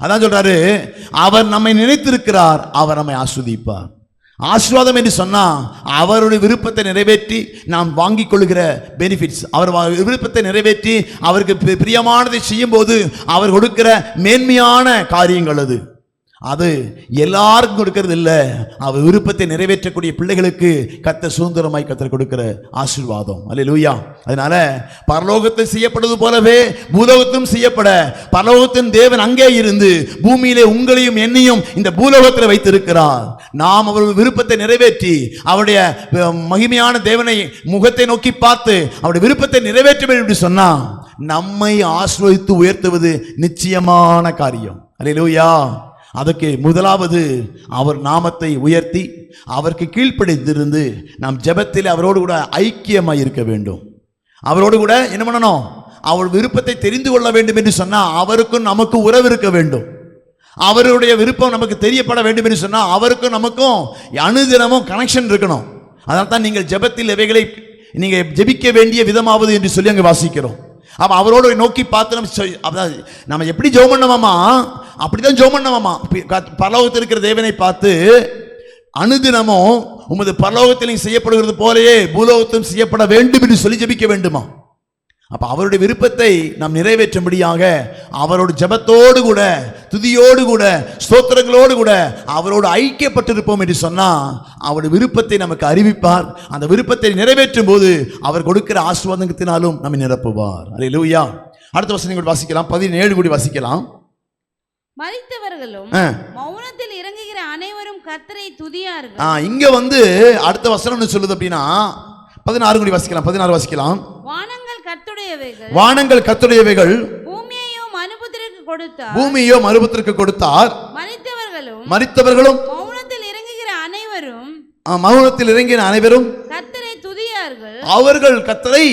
அதான் சொல்றாரு அவர் நம்மை நினைத்திருக்கிறார் அவர் நம்மை ஆஸ்வதிப்பார். ஆசீர்வாதம் என்று சொன்னா அவருடைய விருப்பத்தை நிறைவேற்றி நாம் வாங்கிக் கொள்கிற பெனிஃபிட்ஸ் அவர் விருப்பத்தை நிறைவேற்றி அவருக்கு பிரியமானதை செய்யும்போது அவர் கொடுக்கிற மேன்மையான காரியங்கள் அது. அது எல்லாருக்கும் கொடுக்கறது இல்லை. அவர் விருப்பத்தை நிறைவேற்றக்கூடிய பிள்ளைகளுக்கு கத்த சுதந்திரமாய் கத்தர் கொடுக்கிற ஆசீர்வாதம். அல்லேலூயா. அதனால பரலோகத்தில் செய்யப்படுவது போலவே பூலோகத்திலும் செய்யப்பட. பரலோகத்தின் தேவன் அங்கே இருந்து பூமியிலே உங்களையும் என்னையும் இந்த பூலோகத்தில் வைத்திருக்கிறார். நாம் அவருடைய விருப்பத்தை நிறைவேற்றி அவருடைய மகிமையான தேவனை முகத்தை நோக்கி பார்த்து அவருடைய விருப்பத்தை நிறைவேற்ற வேண்டும் என்று சொன்னா நம்மை ஆசிர்வதித்து உயர்த்துவது நிச்சயமான காரியம். அல்லேலூயா. அதற்கு முதலாவது அவர் நாமத்தை உயர்த்தி அவருக்கு கீழ்ப்படித்திருந்து நாம் ஜெபத்தில் அவரோடு கூட ஐக்கியமாக இருக்க வேண்டும். அவரோடு கூட என்ன பண்ணணும்? அவர் விருப்பத்தை தெரிந்து கொள்ள வேண்டும் என்று சொன்னால் அவருக்கும் நமக்கு உறவு இருக்க வேண்டும். அவருடைய விருப்பம் நமக்கு தெரியப்பட வேண்டும் என்று சொன்னால் அவருக்கும் நமக்கும் அனுதினமும் கனெக்ஷன் இருக்கணும். அதனால் தான் நீங்கள் ஜெபத்தில் இவைகளை நீங்கள் ஜெபிக்க வேண்டிய விதமாவது என்று சொல்லி அங்கே வாசிக்கிறோம். அப்ப அவரோட நோக்கி பார்த்து நம்ம அதாவது நம்ம எப்படி ஜோம் பண்ணவாமா அப்படிதான் ஜோம் பண்ணவாமா பி- கத்- பரலோகத்தில் இருக்கிற தேவனை பார்த்து அனுதினமும் உமது பரலோகத்திலும் செய்யப்படுகிறது போலயே பூலோகத்திலும் செய்யப்பட வேண்டும் என்று சொல்லி ஜெபிக்க வேண்டுமா? அப்ப அவருடைய விருப்பத்தை நாம் நிறைவேற்றும்படியாக அவரோட ஜெபத்தோடு கூட துதியோடு கூட ஸ்தோத்திரங்களோடு கூட அவரோடு ஐக்கியப்பட்டிருப்போம் என்று சொன்னா அவருடைய விருப்பத்தை நமக்கு அறிவிப்பார். அந்த விருப்பத்தை நிறைவேற்றும் போது அவர் கொடுக்கிற ஆசிர்வாதத்தினாலும் நம்மை நிரப்புவார். அல்லேலூயா அடுத்த வசனம் கூட வாசிக்கலாம். பதினேழு கூடி வாசிக்கலாம். மரித்தவர்களும் ஆ. மௌனத்தில் இறங்குகிற அனைவரும் கர்த்தரை துதியார்கள். ஆ, இங்க வந்து அடுத்த வசனம் என்ன சொல்லுது அப்படின்னா பதினாறு கூடி வாசிக்கலாம். பதினாறு வாசிக்கலாம். வானங்கள் கர்த்தருடையவைகள். வானங்கள் கத்துடையவைகள் பூமியையோ மனுபுத்திற்கு கொடுத்தார். பூமியோ மறுபத்திற்கு கொடுத்தார். மரித்தவர்களும் மரித்தவர்களும் மௌனத்தில் இறங்குகிற அனைவரும் மௌனத்தில் இறங்கின அனைவரும் கர்த்தரை துதியார்கள். அவர்கள் கத்தரை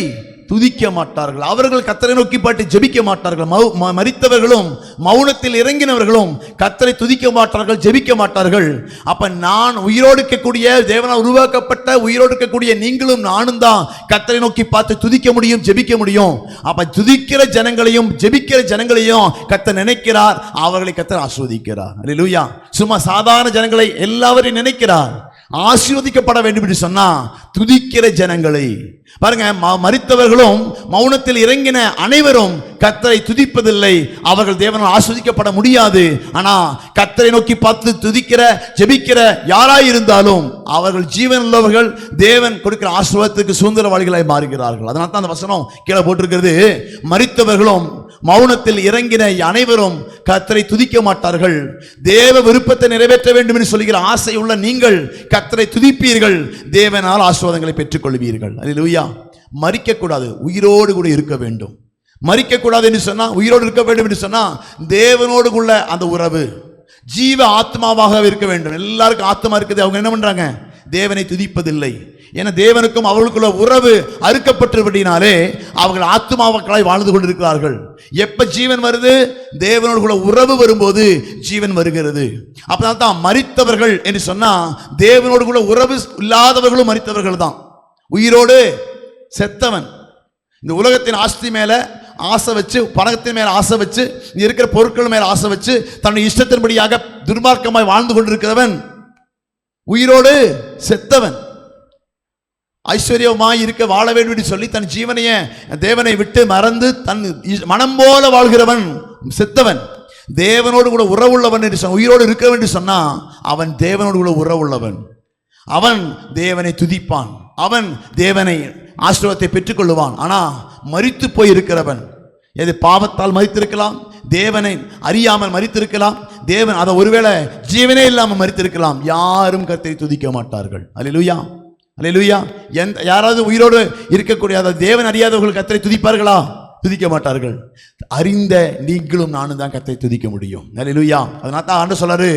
துதிக்க மாட்டார்கள். அவர்கள் கத்தரை நோக்கி பாட்டு ஜெபிக்க மாட்டார்கள். மறித்தவர்களும் ம- மௌனத்தில் இறங்கினவர்களும் கத்தரை துதிக்க மாட்டார்கள் ஜெபிக்க மாட்டார்கள். அப்ப நான் உயிரோடு இருக்கக்கூடிய தேவனால் உருவாக்கப்பட்ட உயிரோடு இருக்கக்கூடிய நீங்களும் நானும் தான் கத்தரை நோக்கி பார்த்து துதிக்க முடியும் ஜெபிக்க முடியும். அப்ப துதிக்கிற ஜனங்களையும் ஜெபிக்கிற ஜனங்களையும் கத்த நினைக்கிறார். அவர்களை கத்தர் ஆஸ்வதிக்கிறார். லூயா சும்மா சாதாரண ஜனங்களை எல்லாவரையும் நினைக்கிறார். ஆசீர்வதிக்கப்பட வேண்டும் என்று சொன்னா துதிக்கிற ஜனங்களை பாருங்க மறித்தவர்களும் மௌனத்தில் இறங்கின அனைவரும் கத்தரை துதிப்பதில்லை. அவர்கள் தேவனால் ஆஸ்வதிக்கப்பட முடியாது. ஆனா கத்தரை நோக்கி பார்த்து துதிக்கிற ஜெபிக்கிற யாராயிருந்தாலும் அவர்கள் ஜீவன் உள்ளவர்கள் தேவன் கொடுக்கிற ஆசீர்வாதத்துக்கு சுதந்திரவாளிகளாய் மாறுகிறார்கள். அதனால தான் அந்த வசனம் கீழே போட்டிருக்கிறது. மறித்தவர்களும் மௌனத்தில் இறங்கின அனைவரும் கத்தரை துதிக்க மாட்டார்கள். தேவ விருப்பத்தை நிறைவேற்ற வேண்டும் என்று சொல்கிற ஆசை உள்ள நீங்கள் கத்தரை துதிப்பீர்கள். தேவனால் ஆசீர்வாதங்களை பெற்றுக்கொள்வீர்கள். அதில் இல்லையா மறிக்கக்கூடாது உயிரோடு கூட இருக்க வேண்டும். மறிக்கக்கூடாது என்று சொன்னா உயிரோடு இருக்க வேண்டும் என்று சொன்னா தேவனோடு உள்ள அந்த உறவு ஜீவ ஆத்மாவாக இருக்க வேண்டும். எல்லாருக்கும் ஆத்மா இருக்குது அவங்க என்ன பண்றாங்க? தேவனை துதிப்பதில்லை. ஏன்னா தேவனுக்கும் அவர்களுக்குள்ள உறவு அறுக்கப்பட்டபடினாலே அவர்கள் ஆத்மாவக்களாய் வாழ்ந்து கொண்டிருக்கிறார்கள். எப்ப ஜீவன் வருது? தேவனோடுக்குள்ள உறவு வரும்போது ஜீவன் வருகிறது. அப்பதான் தான் மறித்தவர்கள் என்று சொன்னா தேவனோடுக்குள்ள உறவு இல்லாதவர்களும் மறித்தவர்கள் தான். உயிரோடு செத்தவன். இந்த உலகத்தின் ஆஸ்தி மேலே ஆசை வச்சு பணத்தின் மேலே ஆசை வச்சு இருக்கிற பொருட்கள் மேலே ஆசை வச்சு தன்னுடைய இஷ்டத்தின்படியாக துர்மார்க்கமாய் வாழ்ந்து கொண்டிருக்கிறவன் உயிரோடு செத்தவன். ஐஸ்வர்யமாய் இருக்க வாழ வேண்டும் என்று சொல்லி தன் ஜீவனைய தேவனை விட்டு மறந்து தன் மனம் போல வாழ்கிறவன் செத்தவன். தேவனோடு கூட உறவுள்ளவன் என்று சொன்ன உயிரோடு இருக்க வேண்டும் சொன்னால் அவன் தேவனோடு கூட உறவுள்ளவன் அவன் தேவனை துதிப்பான். அவன் தேவனை ஆசீர்வாதத்தை பெற்றுக்கொள்ளுவான். ஆனால் மறித்து போய் இருக்கிறவன் எது பாவத்தால் மறித்திருக்கலாம் தேவனை அறியாமல் மறித்திருக்கலாம் தேவன் அதை ஒருவேளை ஜீவனே இல்லாமல் மறித்திருக்கலாம் யாரும் கத்தை துதிக்க மாட்டார்கள். அல்லேலூயா அல்லேலூயா எந்த யாராவது உயிரோடு இருக்கக்கூடிய அதாவது தேவன் அறியாதவர்கள் கத்தரை துதிப்பார்களா? துதிக்க மாட்டார்கள். அறிந்த நீங்களும் நானும் தான் கத்தை துதிக்க முடியும். அல்லேலூயா அதனால தான் ஆண்டு சொல்லாரு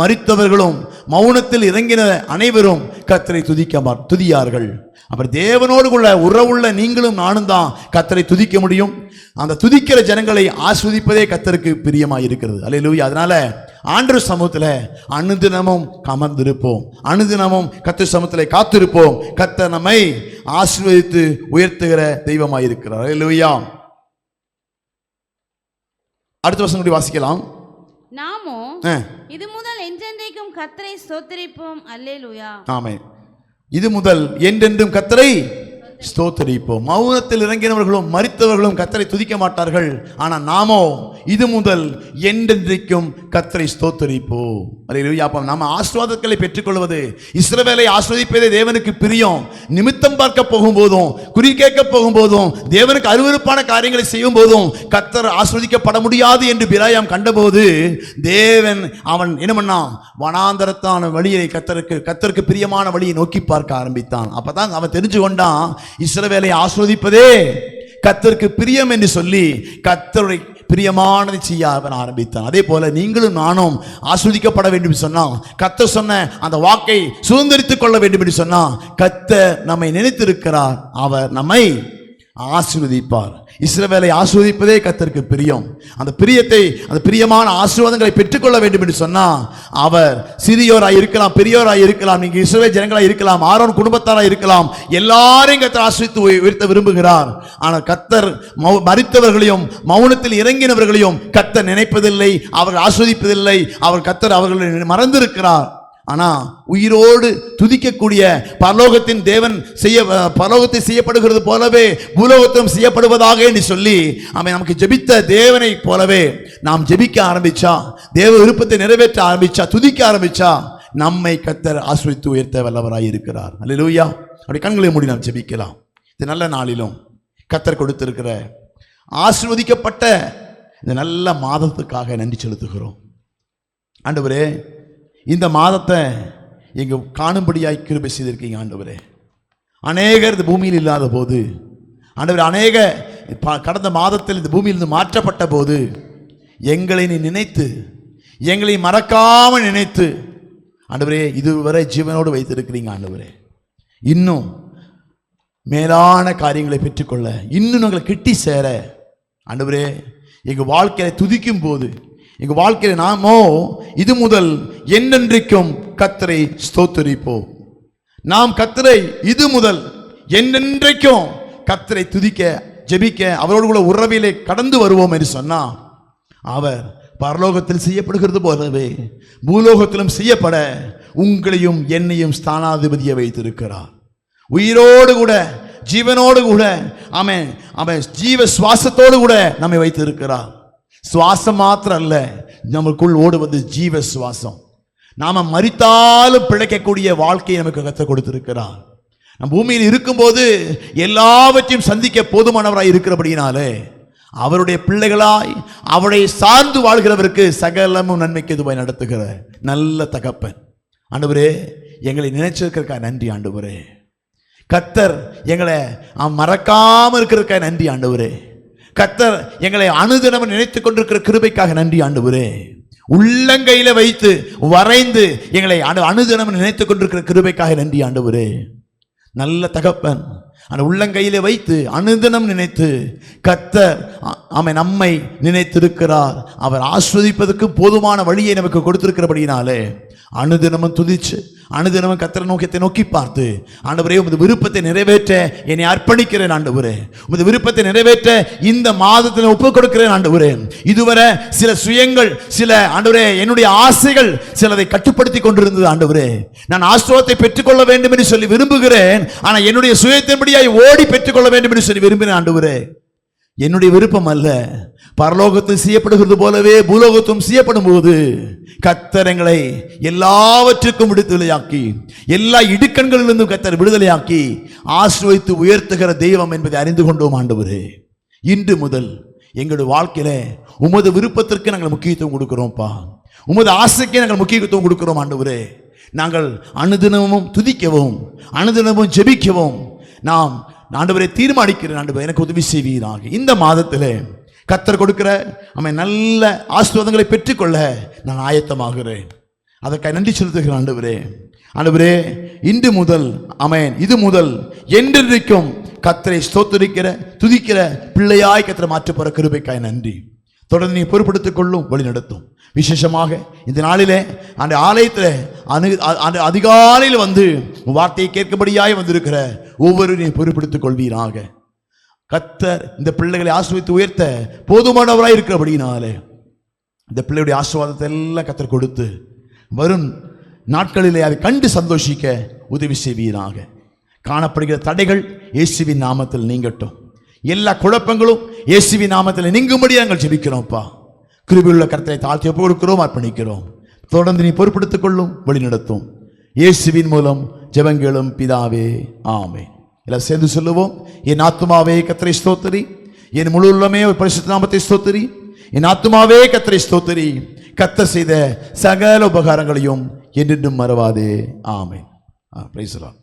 மறித்தவர்களும் மௌனத்தில் இறங்கின அனைவரும் கத்தரை துதிக்க மா துதியார்கள். அப்புறம் தேவனோடு உள்ள உறவுள்ள நீங்களும் நானும் தான் கத்தரை துதிக்க முடியும். அந்த துதிக்கிற ஜனங்களை ஆஸ்வதிப்பதே கத்தருக்கு பிரியமாக இருக்கிறது. அல்லேலூயா. அதனால ஆண்டு சமூகத்தில் அனுதினமும் கமர்ந்திருப்போம். அனுதினமும் கத்து சமூகத்தில் காத்திருப்போம். கத்த நம்மை ஆசீர்வதித்து உயர்த்துகிற தெய்வமாக இருக்கிறார். அல்லேலூயா. அடுத்த வருஷம் கூடி வாசிக்கலாம். நாமோ ஆ, இது முதல் என்றென்றைக்கும் கர்த்தரை ஸ்தோத்திரிப்போம். அல்லேலூயா. ஆமே இது முதல். என்றென்றும் கத்தரை ஸ்தோத்தரிப்போம் மௌனத்தில் இறங்கினவர்களும் மறித்தவர்களும் கத்தரை துதிக்க மாட்டார்கள். ஆனால் நாமோ இது முதல் என்றென்றைக்கும் கத்தரை ஸ்தோத்தரிப்போம். அப்போ நாம் ஆஸ்வாதங்களை பெற்றுக்கொள்வது இஸ்ரவேலை ஆஸ்வதிப்பதே தேவனுக்கு பிரியம். நிமித்தம் பார்க்க போகும்போதும் குறி கேட்க போகும்போதும் தேவனுக்கு அருவருப்பான காரியங்களை செய்யும் போதும் கத்தர் ஆஸ்வதிக்கப்பட முடியாது என்று பிராயம் கண்டபோது தேவன் அவன் என்ன பண்ணான் வனாந்தரத்தான வழியை கத்தருக்கு கத்தருக்கு பிரியமான வழியை நோக்கி பார்க்க ஆரம்பித்தான். அப்பதான் அவன் தெரிஞ்சு கொண்டான் இஸ்ரவேலை ஆஸ்வதிப்பதே கத்தருக்கு பிரியம் என்று சொல்லி கத்தருடைய பிரியமானதை செய்ய அவன் ஆரம்பித்தான். அதே போல நீங்களும் நானும் ஆஸ்வதிக்கப்பட வேண்டும் என்று சொன்னா கத்தர் சொன்ன அந்த வாக்கை சுதந்திரித்துக் கொள்ள வேண்டும் என்று சொன்னா கத்தர் நம்மை நினைத்திருக்கிறார். அவர் நம்மை ஆசீர்வதிப்பார். இஸ்ரவேலை ஆசீர்வதிப்பதே கத்தருக்கு பிரியம். அந்த பிரியத்தை அந்த பிரியமான ஆசீர்வாதங்களை பெற்றுக்கொள்ள வேண்டும் என்று சொன்னால் அவர் சிறியோராக இருக்கலாம் பெரியோராக இருக்கலாம் நீங்கள் இஸ்ரவேல் ஜனங்களாக இருக்கலாம் ஆரோன் குடும்பத்தாராக இருக்கலாம் எல்லாரையும் கத்தர் ஆசிரித்து உயர்த்த விரும்புகிறார். ஆனால் கத்தர் மறித்தவர்களையும் மௌனத்தில் இறங்கினவர்களையும் கத்தர் நினைப்பதில்லை அவர்கள் ஆஸ்வதிப்பதில்லை அவர் கத்தர் அவர்களை மறந்திருக்கிறார். ஆனால் உயிரோடு துதிக்கக்கூடிய பரலோகத்தின் தேவன் செய்ய பரலோகத்தை செய்யப்படுகிறது போலவே பூலோகத்திலும் செய்யப்படுவதாக என்று சொல்லி அவன் நமக்கு ஜெபித்த தேவனை போலவே நாம் ஜெபிக்க ஆரம்பிச்சா தேவ விருப்பத்தை நிறைவேற்ற ஆரம்பிச்சா துதிக்க ஆரம்பிச்சா நம்மை கத்தர் ஆசிரித்து உயர்த்த வல்லவராய் இருக்கிறார். அல்லூயா அப்படி கண்களை மூடி நாம் ஜெபிக்கலாம். இது நல்ல நாளிலும் கத்தர் கொடுத்திருக்கிற ஆசிர்வதிக்கப்பட்ட இந்த நல்ல மாதத்துக்காக நன்றி செலுத்துகிறோம். ஆண்டவரே இந்த மாதத்தை எங்கள் காணும்படியாய் கிருபை செய்திருக்கீங்க ஆண்டவரே. அநேகர் இந்த பூமியில் இல்லாத போது ஆண்டவர் அநேக கடந்த மாதத்தில் இந்த பூமியிலிருந்து மாற்றப்பட்ட போது எங்களை நீ நினைத்து எங்களை மறக்காமல் நினைத்து ஆண்டவரே இதுவரை ஜீவனோடு வைத்திருக்கிறீங்க ஆண்டவரே. இன்னும் மேலான காரியங்களை பெற்றுக்கொள்ள இன்னும் நாங்கள் கிட்டி சேர ஆண்டவரே எங்கள் வாழ்க்கையை துதிக்கும் போது எங்க வாழ்க்கையில நாமோ இது முதல் என்னென்றைக்கும் கத்தரை ஸ்தோத்தரிப்போம் நாம் கத்தரை இது முதல் என்னென்றைக்கும் கத்தரை துதிக்க ஜெபிக்க அவரோடு கூட உறவிலே கடந்து வருவோம் என்று சொன்னா அவர் பரலோகத்தில் செய்யப்படுகிறது போலவே பூலோகத்திலும் செய்யப்பட உங்களையும் என்னையும் ஸ்தானாதிபதியை வைத்திருக்கிறார். உயிரோடு கூட ஜீவனோடு கூட அவன் அவன் ஜீவ சுவாசத்தோடு கூட நம்மை வைத்திருக்கிறார். சுவாசம் மாத்திரம் அல்ல நமக்குள் ஓடுவது ஜீவ சுவாசம். நாம மறித்தாலும் பிழைக்கக்கூடிய வாழ்க்கையை நமக்கு கற்றுக் கொடுத்திருக்கிறார். நம் பூமியில் இருக்கும்போது எல்லாவற்றையும் சந்திக்க போதுமானவராய் இருக்கிறபடினாலே அவருடைய பிள்ளைகளாய் அவரை சார்ந்து வாழ்கிறவருக்கு சகலமும் நன்மைக்கு இதுவாய் நடத்துகிற நல்ல தகப்பன். ஆண்டவரே எங்களை நினைச்சிருக்கிறக்கா நன்றி ஆண்டவரே. கத்தர் எங்களை மறக்காமல் இருக்கிறக்கா நன்றி ஆண்டவரே. கத்தர் எங்களை அனுதினம் நினைத்து கொண்டிருக்கிற கிருபைக்காக நன்றி ஆண்டுவரே. உள்ளங்கையில வைத்து வரைந்து எங்களை அனு அனுதினம் நினைத்துக் கொண்டிருக்கிற கிருபைக்காக நன்றி ஆண்டவரே. நல்ல தகப்பன். அந்த உள்ளங்கையிலே வைத்து அனுதினம் நினைத்து கத்தர் அ- நம்மை நினைத்திருக்கிறார். அவர் ஆஸ்வதிப்பதற்கு போதுமான வழியை நமக்கு கொடுத்திருக்கிறபடியினாலே அனுதினமும் துதிச்சு அனுதினமும் கத்திர நோக்கத்தை நோக்கி பார்த்து ஆண்டவரே உமது விருப்பத்தை நிறைவேற்ற என்னை அர்ப்பணிக்கிறேன் ஆண்டவரே. உமது விருப்பத்தை நிறைவேற்ற இந்த மாதத்தில் ஒப்புக் கொடுக்கிறேன் ஆண்டவரே. இதுவரை சில சுயங்கள் சில ஆண்டவரே என்னுடைய ஆசைகள் சிலதை கட்டுப்படுத்தி கொண்டிருந்தது ஆண்டவரே. நான் ஆசிரவத்தை பெற்றுக்கொள்ள வேண்டும் என்று சொல்லி விரும்புகிறேன் ஆனால் என்னுடைய சுயத்தின்படியாய் ஓடி பெற்றுக்கொள்ள வேண்டும் என்று சொல்லி விரும்பினேன் ஆண்டவரே என்னுடைய விருப்பம் அல்ல. பரலோகத்தில் செய்யப்படுகிறது போலவே பூலோகத்தும் செய்யப்படும் போது கத்தரங்களை எல்லாவற்றுக்கும் விடுதலையாக்கி எல்லா இடுக்கண்களிலிருந்தும் கத்தர் விடுதலையாக்கி ஆசிர்வதித்து உயர்த்துகிற தெய்வம் என்பதை அறிந்து கொண்டோம் ஆண்டவரே. இன்று முதல் எங்களுடைய வாழ்க்கையில உமது விருப்பத்திற்கு நாங்கள் முக்கியத்துவம் கொடுக்கிறோம்ப்பா. உமது ஆசைக்கே நாங்கள் முக்கியத்துவம் கொடுக்கிறோம் ஆண்டவரே. நாங்கள் அனுதினமும் துதிக்கவும் அனுதினமும் ஜெபிக்கவும் நாம் ஆண்டவரை தீர்மானிக்கிறேன் ஆண்டவர் எனக்கு உதவி செய்வீராக. இந்த மாதத்தில் கத்தர் கொடுக்கிற அவன் நல்ல ஆசீர்வாதங்களை பெற்றுக்கொள்ள நான் ஆயத்தமாகிறேன். அதற்காக நன்றி செலுத்துகிறேன் ஆண்டவரே. ஆண்டவரே இன்று முதல் அமேன் இது முதல் என்றென்றைக்கும் கத்தரை ஸ்தோத்தரிக்கிற துதிக்கிற பிள்ளையாய் கத்தரை மாற்றப்போற கிருபைக்காய் நன்றி. தொடர்ந்து நீ பொறுப்படுத்திக் கொள்ளும் வழி நடத்தும் விசேஷமாக இந்த நாளிலே அந்த ஆலயத்தில் அணு அதிகாலையில் வந்து வார்த்தையை கேட்கபடியாய் வந்திருக்கிற ஒவ்வொருவரையும் பொறுப்படுத்திக் கொள்வீராக. கத்தர் இந்த பிள்ளைகளை ஆசிர்வதித்து உயர்த்த போதுமானவராக இருக்கிறபடினாலே இந்த பிள்ளையுடைய ஆசீர்வாதத்தை எல்லாம் கத்தர் கொடுத்து வரும் நாட்களிலே அதை கண்டு சந்தோஷிக்க உதவி செய்வீராக. காணப்படுகிற தடைகள் இயேசுவின் நாமத்தில் நீங்கட்டும். எல்லா குழப்பங்களும் இயேசுவின் நாமத்தில் நீங்கும்படி நாங்கள் ஜெபிக்கிறோம்ப்பா கிருபியுள்ள கருத்தை தாழ்த்தி ஒப்பு கொடுக்கிறோம் அர்ப்பணிக்கிறோம். தொடர்ந்து நீ பொறுப்படுத்திக் கொள்ளும் வழிநடத்தும். இயேசுவின் மூலம் ஜெபங்களும் பிதாவே ஆமே எல்லாம் சேர்ந்து சொல்லுவோம். என் ஆத்துமாவே கத்திரை ஸ்தோத்திரி. என் முழு உள்ளமே ஒரு பரிசுத்த நாமத்தை ஸ்தோத்திரி. என் ஆத்துமாவே கத்திரை ஸ்தோத்திரி. கத்த செய்த சகல உபகாரங்களையும் என்றென்றும் மறவாதே. ஆமே ஆ பிரைஸ்லாம்